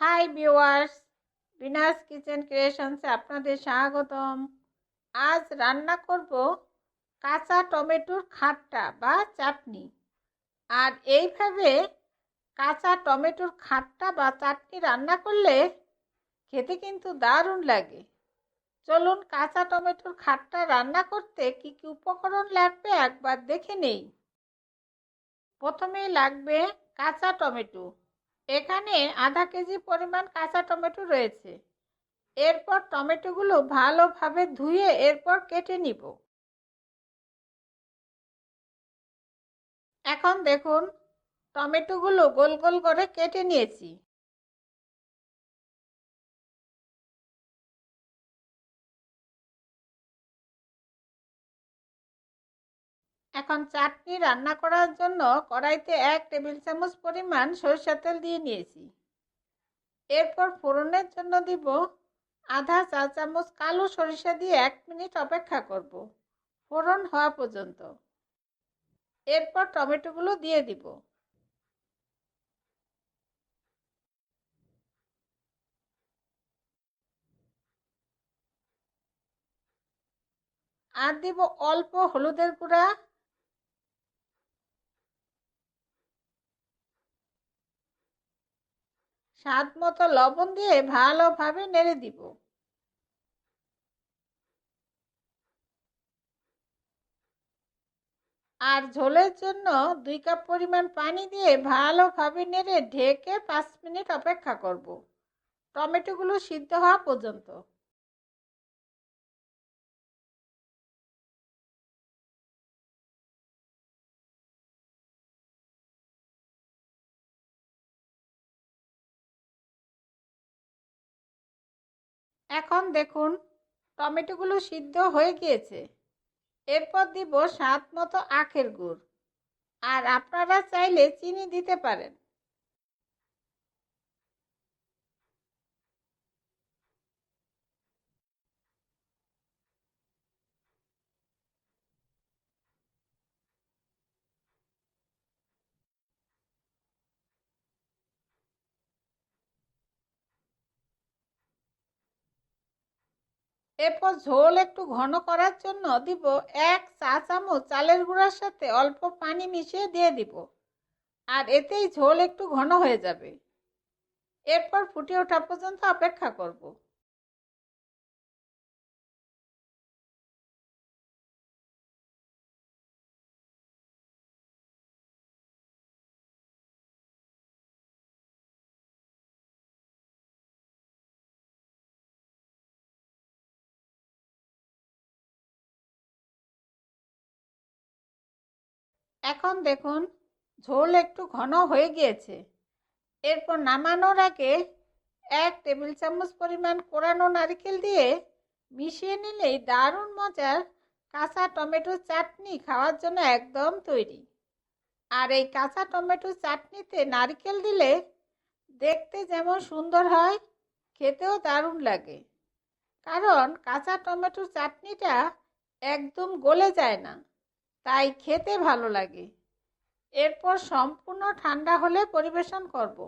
High viewers Bina's kitchen ক্রিয়েশনসে আপনাদের স্বাগতম। আজ রান্না করব কাঁচা টমেটোর খাট্টা বা চাটনি। আর এইভাবে কাঁচা টমেটোর খাট্টা বা চাটনি রান্না করলে খেতে কিন্তু দারুণ লাগে। চলুন কাঁচা টমেটোর খাট্টা রান্না করতে কি কি উপকরণ লাগবে একবার দেখে নেই। প্রথমেই লাগবে কাঁচা টমেটো। এখানে আধা কেজি পরিমাণ কাঁচা টমেটো রয়েছে। এরপর টমেটোগুলো ভালোভাবে ধুয়ে এরপর কেটে নিব। এখন দেখুন, টমেটোগুলো গোল গোল করে কেটে নিয়েছি। এখন চাটনি রান্না করার জন্য কড়াইতে এক টেবিল চামচ পরিমাণ সরিষার তেল দিয়ে নিয়েছি। এরপর ফোড়নের জন্য দিব আধা চা চামচ কালো সরিষা দিয়ে এক মিনিট অপেক্ষা করব, ফোড়ন হওয়া পর্যন্ত। এরপর টমেটোগুলো দিয়ে দিব। আর দিব অল্প হলুদের গুঁড়া স্বাদ মতো লবণ দিয়ে ভালোভাবে নেড়ে দিব। আর ঝোলের জন্য দুই কাপ পরিমাণ পানি দিয়ে ভালোভাবে নেড়ে ঢেকে পাঁচ মিনিট অপেক্ষা করব। টমেটোগুলো সিদ্ধ হওয়া পর্যন্ত। এখন দেখুন, টমেটোগুলো সিদ্ধ হয়ে গিয়েছে। এরপর দিব স্বাদ মতো আখের গুড়। আর আপনারা চাইলে চিনি দিতে পারেন। এরপর ঝোল একটু ঘন করার জন্য দিব এক চা চামচ চালের গুঁড়ার সাথে অল্প পানি মিশিয়ে দিয়ে দিব। আর এতেই ঝোল একটু ঘন হয়ে যাবে। এরপর ফুটে ওঠা পর্যন্ত অপেক্ষা করব। এখন দেখুন, ঝোল একটু ঘন হয়ে গিয়েছে। এরপর নামানোর আগে এক টেবিল চামচ পরিমাণ কোরানো নারকেল দিয়ে মিশিয়ে নিলেই দারুণ মজার কাঁচা টমেটো চাটনি খাওয়ার জন্য একদম তৈরি। আর এই কাঁচা টমেটো চাটনিতে নারকেল দিলে দেখতে যেমন সুন্দর হয়, খেতেও দারুণ লাগে। কারণ কাঁচা টমেটো চাটনিটা একদম গলে যায় না। তাই খেতে ভালো লাগে। এরপর সম্পূর্ণ ঠান্ডা হলে পরিবেশন করব।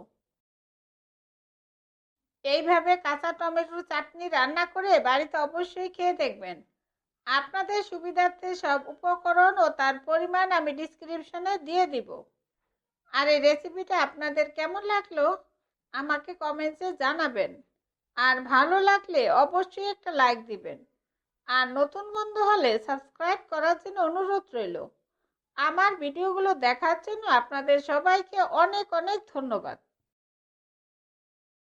এইভাবে কাঁচা টমেটোর চাটনি রান্না করে বাড়িতে অবশ্যই খেয়ে দেখবেন। আপনাদের সুবিধার্থে সব উপকরণ ও তার পরিমাণ আমি ডিসক্রিপশনে দিয়ে দিব। আর এই রেসিপিটা আপনাদের কেমন লাগল? আমাকে কমেন্টসে জানাবেন। আর ভালো লাগলে অবশ্যই একটা লাইক দিবেন। আর নতুন বন্ধু হলে সাবস্ক্রাইব করার জন্য অনুরোধ রইল। আমার ভিডিওগুলো দেখার জন্য আপনাদের সবাইকে অনেক অনেক ধন্যবাদ।